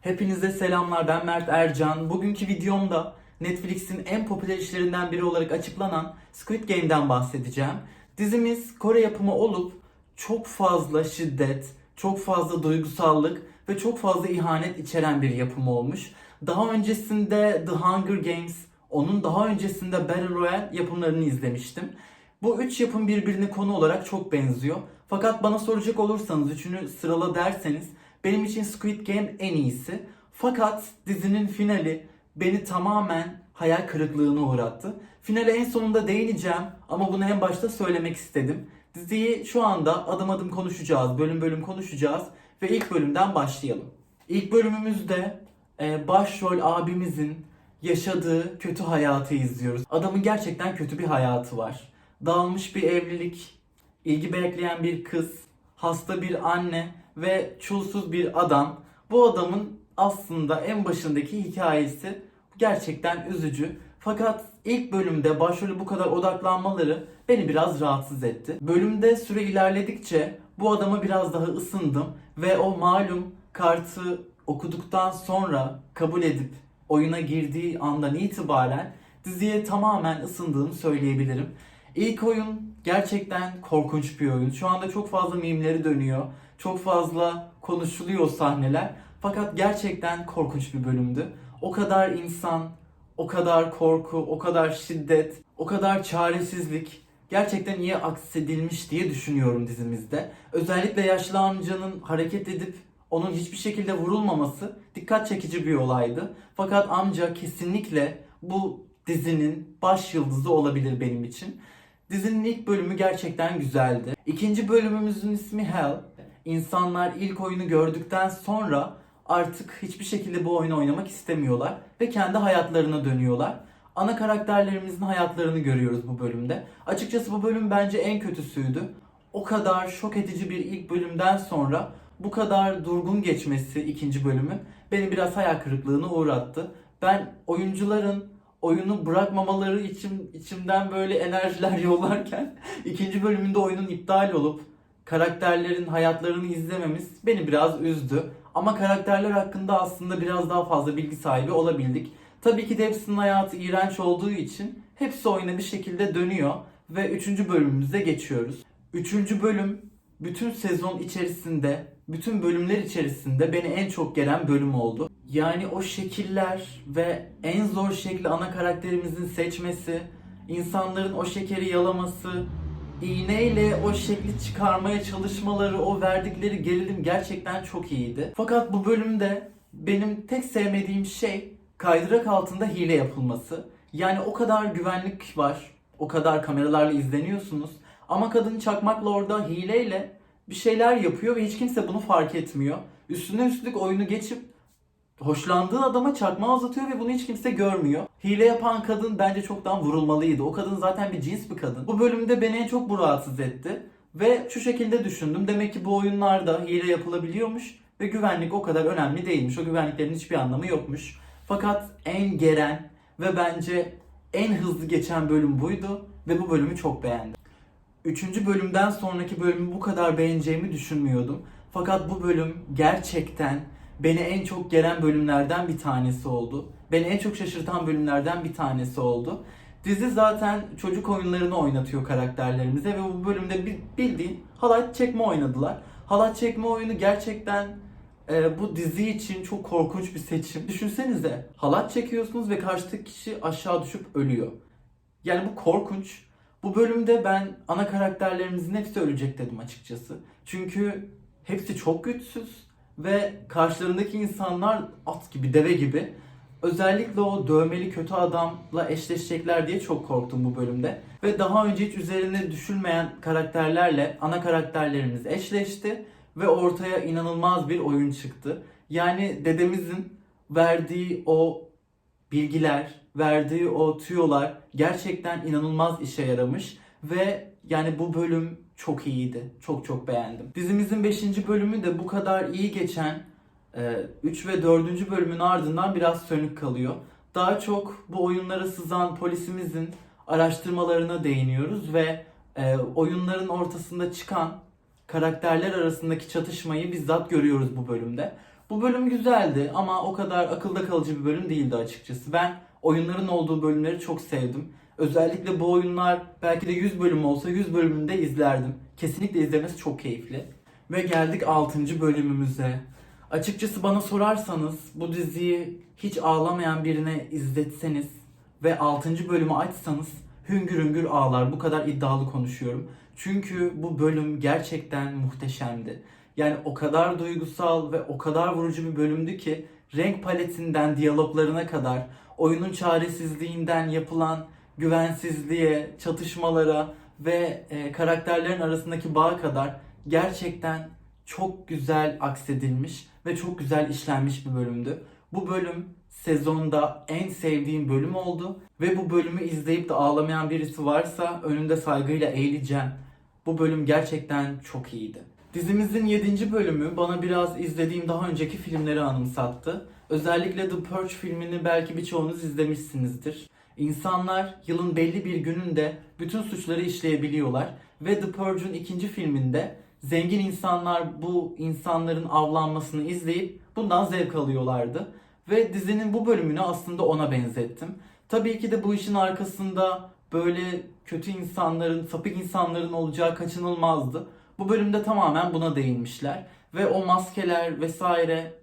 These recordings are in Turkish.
Hepinize selamlar ben Mert Ercan. Bugünkü videomda Netflix'in en popüler işlerinden biri olarak açıklanan Squid Game'den bahsedeceğim. Dizimiz Kore yapımı olup çok fazla şiddet, çok fazla duygusallık ve çok fazla ihanet içeren bir yapım olmuş. Daha öncesinde The Hunger Games, onun daha öncesinde Battle Royale yapımlarını izlemiştim. Bu üç yapım birbirine konu olarak çok benziyor. Fakat bana soracak olursanız üçünü sırala derseniz benim için Squid Game en iyisi. Fakat dizinin finali beni tamamen hayal kırıklığına uğrattı. Finale en sonunda değineceğim ama bunu en başta söylemek istedim. Diziyi şu anda adım adım konuşacağız, bölüm bölüm konuşacağız ve ilk bölümden başlayalım. İlk bölümümüzde e, başrol abimizin yaşadığı kötü hayatı izliyoruz. Adamın gerçekten kötü bir hayatı var. Dağılmış bir evlilik, ilgi bekleyen bir kız, hasta bir anne ve çulsuz bir adam. Bu adamın aslında en başındaki hikayesi gerçekten üzücü. Fakat ilk bölümde başrolü bu kadar odaklanmaları beni biraz rahatsız etti. Bölümde süre ilerledikçe bu adama biraz daha ısındım ve o malum kartı okuduktan sonra kabul edip oyuna girdiği andan itibaren diziye tamamen ısındığımı söyleyebilirim. İlk oyun gerçekten korkunç bir oyun. Şu anda çok fazla mimleri dönüyor. Çok fazla konuşuluyor sahneler. Fakat gerçekten korkunç bir bölümdü. O kadar insan, o kadar korku, o kadar şiddet, o kadar çaresizlik gerçekten iyi aksedilmiş diye düşünüyorum dizimizde. Özellikle yaşlı amcanın hareket edip onun hiçbir şekilde vurulmaması dikkat çekici bir olaydı. Fakat amca kesinlikle bu dizinin baş yıldızı olabilir benim için. Dizinin ilk bölümü gerçekten güzeldi. İkinci bölümümüzün ismi Hell. İnsanlar ilk oyunu gördükten sonra artık hiçbir şekilde bu oyunu oynamak istemiyorlar ve kendi hayatlarına dönüyorlar. Ana karakterlerimizin hayatlarını görüyoruz bu bölümde. Açıkçası bu bölüm bence en kötüsüydü. O kadar şok edici bir ilk bölümden sonra bu kadar durgun geçmesi ikinci bölümün beni biraz hayal kırıklığına uğrattı. Ben oyuncuların oyunu bırakmamaları için içimden böyle enerjiler yollarken ikinci bölümünde oyunun iptal olup karakterlerin hayatlarını izlememiz beni biraz üzdü. Ama karakterler hakkında aslında biraz daha fazla bilgi sahibi olabildik. Tabii ki de hepsinin hayatı iğrenç olduğu için hepsi oyuna bir şekilde dönüyor ve 3. bölümümüze geçiyoruz. 3. bölüm bütün sezon içerisinde, bütün bölümler içerisinde beni en çok gelen bölüm oldu. Yani o şekiller ve en zor şekli ana karakterimizin seçmesi, insanların o şekeri yalaması, iğneyle o şekli çıkarmaya çalışmaları, o verdikleri gerilim gerçekten çok iyiydi. Fakat bu bölümde benim tek sevmediğim şey kaydırak altında hile yapılması. Yani o kadar güvenlik var, o kadar kameralarla izleniyorsunuz ama kadın çakmakla orada hileyle bir şeyler yapıyor ve hiç kimse bunu fark etmiyor. Üstüne üstlük oyunu geçip hoşlandığı adama çakma uzatıyor ve bunu hiç kimse görmüyor. Hile yapan kadın bence çoktan vurulmalıydı. O kadın zaten bir cins bir kadın. Bu bölümde beni en çok bu rahatsız etti. Ve şu şekilde düşündüm. Demek ki bu oyunlarda hile yapılabiliyormuş ve güvenlik o kadar önemli değilmiş. O güvenliklerin hiçbir anlamı yokmuş. Fakat en geren ve bence en hızlı geçen bölüm buydu ve bu bölümü çok beğendim. Üçüncü bölümden sonraki bölümü bu kadar beğeneceğimi düşünmüyordum. Fakat bu bölüm gerçekten beni en çok gelen bölümlerden bir tanesi oldu. Beni en çok şaşırtan bölümlerden bir tanesi oldu. Dizi zaten çocuk oyunlarını oynatıyor karakterlerimize ve bu bölümde bildiğin halat çekme oynadılar. Halat çekme oyunu gerçekten e, bu dizi için çok korkunç bir seçim. Düşünsenize halat çekiyorsunuz ve karşıdaki kişi aşağı düşüp ölüyor. Yani bu korkunç. Bu bölümde ben ana karakterlerimizin hepsi ölecek dedim açıkçası. Çünkü hepsi çok güçsüz ve karşılarındaki insanlar at gibi, deve gibi. Özellikle o dövmeli kötü adamla eşleşecekler diye çok korktum bu bölümde. Ve daha önce hiç üzerine düşülmeyen karakterlerle ana karakterlerimiz eşleşti ve ortaya inanılmaz bir oyun çıktı. Yani dedemizin verdiği o bilgiler, verdiği o tüyolar gerçekten inanılmaz işe yaramış ve yani bu bölüm çok iyiydi. Çok çok beğendim. Dizimizin 5. bölümü de bu kadar iyi geçen 3 ve 4. bölümün ardından biraz sönük kalıyor. Daha çok bu oyunlara sızan polisimizin araştırmalarına değiniyoruz ve e, oyunların ortasında çıkan karakterler arasındaki çatışmayı bizzat görüyoruz bu bölümde. Bu bölüm güzeldi ama o kadar akılda kalıcı bir bölüm değildi açıkçası. Ben oyunların olduğu bölümleri çok sevdim. Özellikle bu oyunlar belki de 100 bölüm olsa 100 bölümünü de izlerdim. Kesinlikle izlemesi çok keyifli. Ve geldik 6. bölümümüze. Açıkçası bana sorarsanız bu diziyi hiç ağlamayan birine izletseniz ve 6. bölümü açsanız hüngür hüngür ağlar. Bu kadar iddialı konuşuyorum. Çünkü bu bölüm gerçekten muhteşemdi. Yani o kadar duygusal ve o kadar vurucu bir bölümdü ki renk paletinden diyaloglarına kadar oyunun çaresizliğinden yapılan güvensizliğe, çatışmalara ve e, karakterlerin arasındaki bağa kadar gerçekten çok güzel aksedilmiş ve çok güzel işlenmiş bir bölümdü. Bu bölüm sezonda en sevdiğim bölüm oldu ve bu bölümü izleyip de ağlamayan birisi varsa önünde saygıyla eğileceğim. Bu bölüm gerçekten çok iyiydi. Dizimizin 7. bölümü bana biraz izlediğim daha önceki filmleri anımsattı. Özellikle The Purge filmini belki birçoğunuz izlemişsinizdir. İnsanlar yılın belli bir gününde bütün suçları işleyebiliyorlar ve The Purge'un ikinci filminde zengin insanlar bu insanların avlanmasını izleyip bundan zevk alıyorlardı. Ve dizinin bu bölümünü aslında ona benzettim. Tabii ki de bu işin arkasında böyle kötü insanların, sapık insanların olacağı kaçınılmazdı. Bu bölümde tamamen buna değinmişler. Ve o maskeler vesaire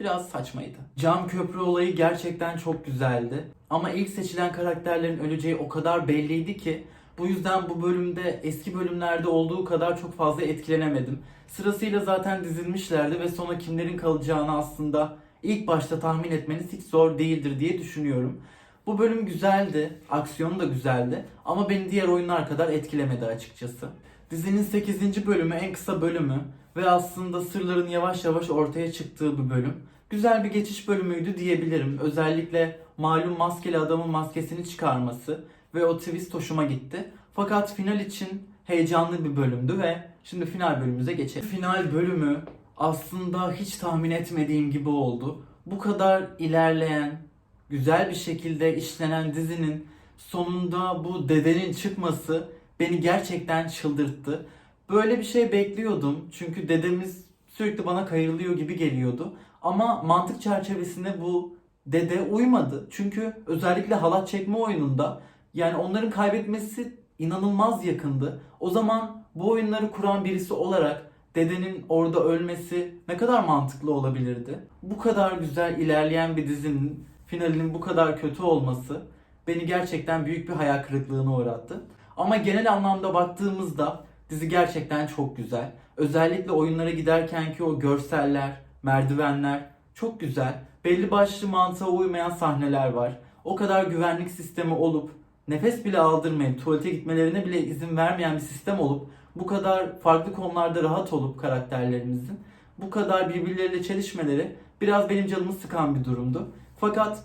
biraz saçmaydı. Cam köprü olayı gerçekten çok güzeldi. Ama ilk seçilen karakterlerin öleceği o kadar belliydi ki bu yüzden bu bölümde eski bölümlerde olduğu kadar çok fazla etkilenemedim. Sırasıyla zaten dizilmişlerdi ve sona kimlerin kalacağını aslında ilk başta tahmin etmeniz hiç zor değildir diye düşünüyorum. Bu bölüm güzeldi, aksiyonu da güzeldi ama beni diğer oyunlar kadar etkilemedi açıkçası. Dizinin 8. bölümü en kısa bölümü ve aslında sırların yavaş yavaş ortaya çıktığı bir bölüm. Güzel bir geçiş bölümüydü diyebilirim. Özellikle malum maskeli adamın maskesini çıkarması ve o twist hoşuma gitti. Fakat final için heyecanlı bir bölümdü ve şimdi final bölümümüze geçelim. Final bölümü aslında hiç tahmin etmediğim gibi oldu. Bu kadar ilerleyen, güzel bir şekilde işlenen dizinin sonunda bu dedenin çıkması beni gerçekten çıldırttı. Böyle bir şey bekliyordum. Çünkü dedemiz sürekli bana kayırılıyor gibi geliyordu. Ama mantık çerçevesinde bu dede uymadı. Çünkü özellikle halat çekme oyununda yani onların kaybetmesi inanılmaz yakındı. O zaman bu oyunları kuran birisi olarak dedenin orada ölmesi ne kadar mantıklı olabilirdi? Bu kadar güzel ilerleyen bir dizinin finalinin bu kadar kötü olması beni gerçekten büyük bir hayal kırıklığına uğrattı. Ama genel anlamda baktığımızda dizi gerçekten çok güzel. Özellikle oyunlara giderken ki o görseller, merdivenler çok güzel. Belli başlı mantığa uymayan sahneler var. O kadar güvenlik sistemi olup nefes bile aldırmayıp tuvalete gitmelerine bile izin vermeyen bir sistem olup bu kadar farklı konularda rahat olup karakterlerimizin bu kadar birbirleriyle çelişmeleri biraz benim canımı sıkan bir durumdu. Fakat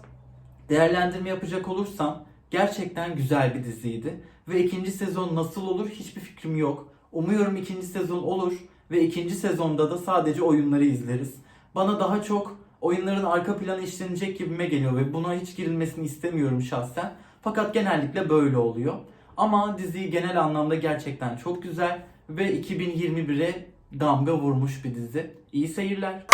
değerlendirme yapacak olursam gerçekten güzel bir diziydi. Ve ikinci sezon nasıl olur hiçbir fikrim yok. Umuyorum ikinci sezon olur ve ikinci sezonda da sadece oyunları izleriz. Bana daha çok oyunların arka planı işlenecek gibime geliyor ve buna hiç girilmesini istemiyorum şahsen. Fakat genellikle böyle oluyor. Ama dizi genel anlamda gerçekten çok güzel ve 2021'e damga vurmuş bir dizi. İyi seyirler.